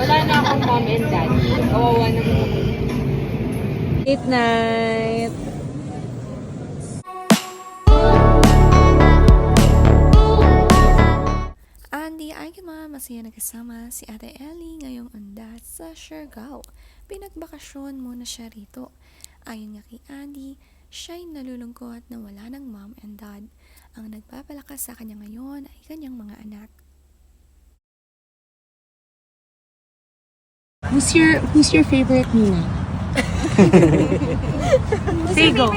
Wala na akong mom and dad. Kawawa na ako. Late night. Andy mga masaya nagkasama si Ate Ellie ngayong undas sa Siargao. Pinagbakasyon muna siya rito. Ayon nga kay Andy, siya'y nalulungkot na wala ng mom and dad. Ang nagpapalakas sa kanya ngayon ay kanyang mga anak. Who's your Who's your favorite Nina? Say go.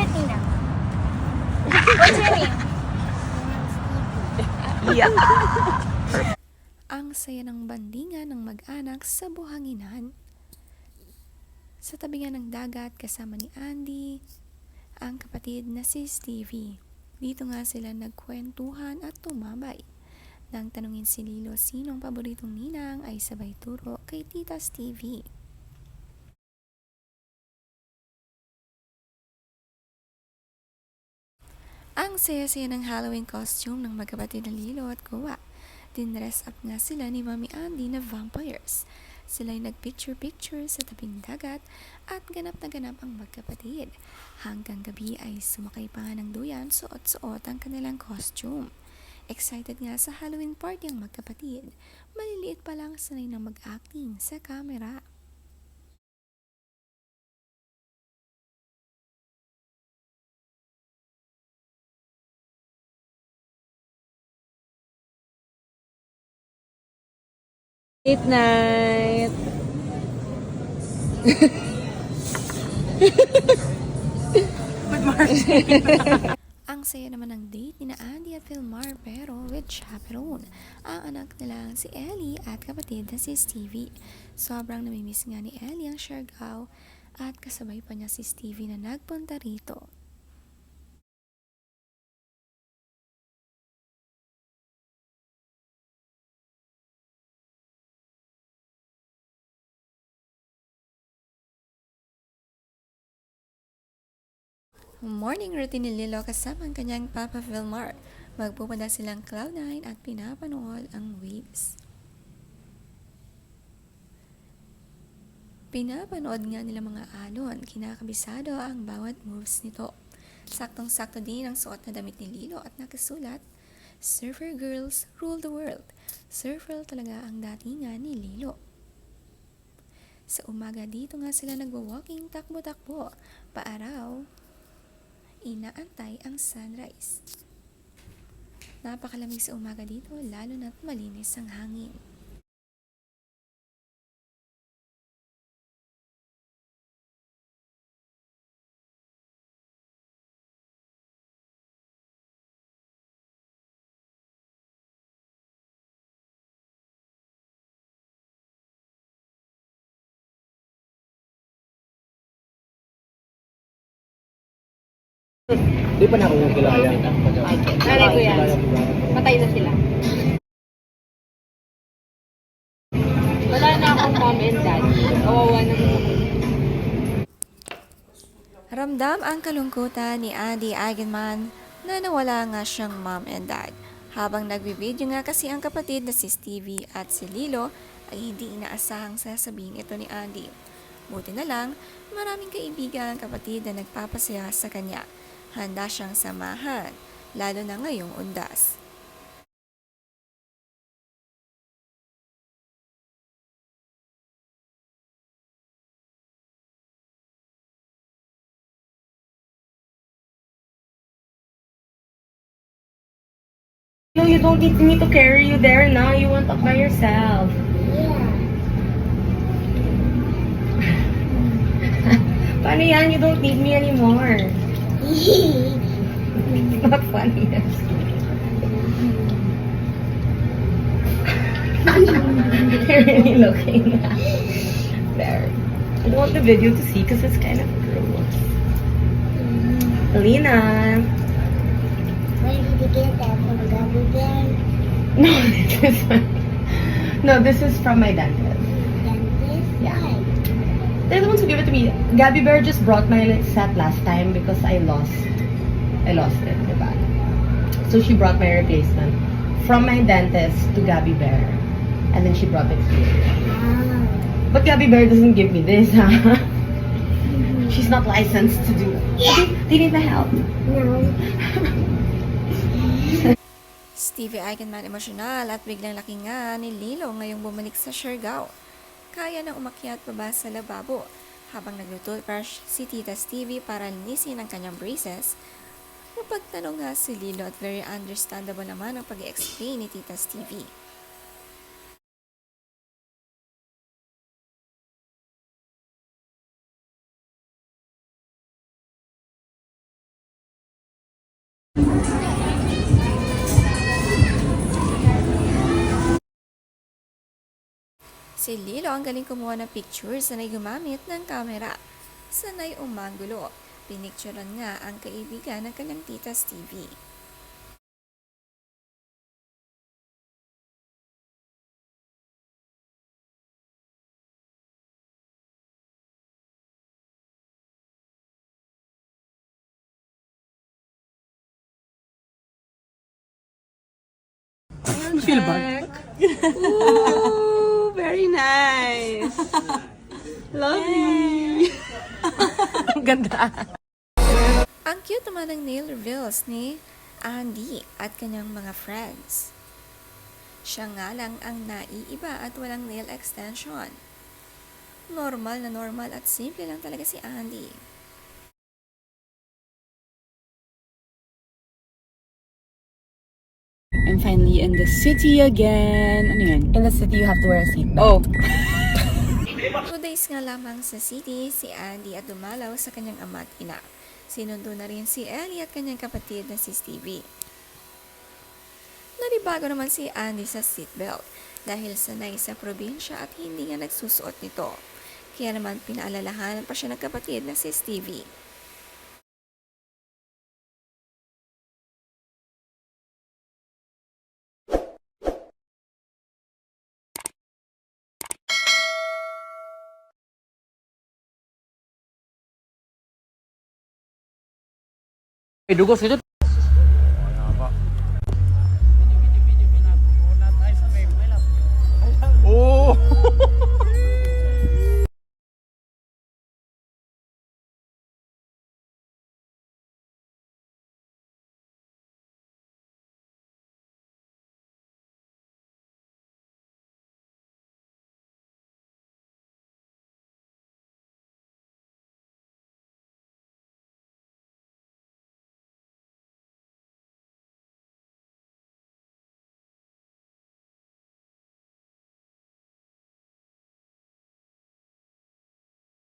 Ang saya ng bandingan ng mag-anak sa buhanginan. Sa tabi nga ng dagat kasama ni Andy, ang kapatid na si Stevie. Dito nga sila nagkwentuhan at tumabay. Nang tanungin si Lilo sinong paboritong ninang ay sabay turo kay Tita Stevie. Ang saya-saya ng Halloween costume ng magkapatid na Lilo at Kuwa. Dinress up nga sila ni Mami Andy na vampires. Sila'y nagpicture-picture sa tabing dagat at ganap na ganap ang magkapatid. Hanggang gabi ay sumakay pa ng duyan suot-suot ang kanilang costume. Excited nga sa Halloween party ang magkapatid. Maliliit pa lang sanay na mag-acting sa camera. Late night. Ang saya naman ng date ni na Andy at Vilmar pero with chaperone. Ang anak nila si Ellie at kapatid na si Stevie. Sobrang namimiss nga ni Ellie ang Siargao at kasabay pa niya si Stevie na nagpunta rito. Morning routine ni Lilo kasama ang kanyang Papa Vilmar. Magpupunta silang Cloud9 at pinapanood ang waves. Pinapanood nga nila mga alon, kinakabisado ang bawat moves nito. Saktong-sakto din ang suot na damit ni Lilo at nakasulat, Surfer girls rule the world. Surfer talaga ang datingan ni Lilo. Sa umaga dito nga sila nagwa-walking takbo-takbo, paaraw, inaantay ang sunrise. Napakalamig sa umaga dito, lalo na't malinis ang hangin. Di pa na ako kilala. Nanay ko yan. Patay na sila. Wala na akong mom and dad. Kawawa na. Ramdam ang kalungkutan ni Andy Eigenman na nawala nga siyang mom and dad. Habang nagbibideo nga kasi ang kapatid na si Stevie at si Lilo ay hindi inaasahang sasabihin ito ni Andy. Buti na lang, maraming kaibigan ang kapatid na nagpapasaya sa kanya. Handa siyang samahan, lalo na ngayong undas. No, you don't need me to carry you there now. You went up by yourself. Paano yan? You don't need me anymore. Not funny. You're really looking. there. I want the video to see because it's kind of gross. Alina. No, this is No, this is from my dentist. Who give it to me. Gabby Bear just brought my set last time because I lost. I lost it, diba? So she brought my replacement from my dentist to Gabby Bear. And then she brought it here. Wow. But Gabby Bear doesn't give me this, huh? She's not licensed to do it. Yeah. Do you need my help? No. Stevie Eigenman emosyonal at biglang laki nga ni Lilo ngayong bumalik sa Siargao. Kaya nang umakyat baba sa lababo habang nagtutoothbrush si Tita Stevie para linisin ang kanyang braces. Mapagtanong nga si Lilo at very understandable naman ang pag explain ni Tita Stevie. Si Lilo ang galing kumuha ng pictures sanay gumamit ng kamera. Sanay umanggulo. Pinicturean nga ang kaibigan ng kanyang tita Stevie. Feel bad. Very nice. Lovely. Ang ganda. Ang cute naman ng nail reveals ni Andy at kanyang mga friends. Siya nga lang ang naiiba at walang nail extension. Normal na normal at simple lang talaga si Andy. I'm finally in the city again. Ano yun? In the city, you have to wear a seatbelt. Oh. Two days nga lamang sa city si Andy at dumalaw sa kanyang ama at ina. Sinundo na rin si Ellie at kanyang kapatid na si Stevie. Naribago naman si Andy sa seatbelt dahil sanay sa probinsya at hindi nga nagsusuot nito. Kaya naman pinaalalahanan pa siya ng kapatid na si Stevie. Pedro,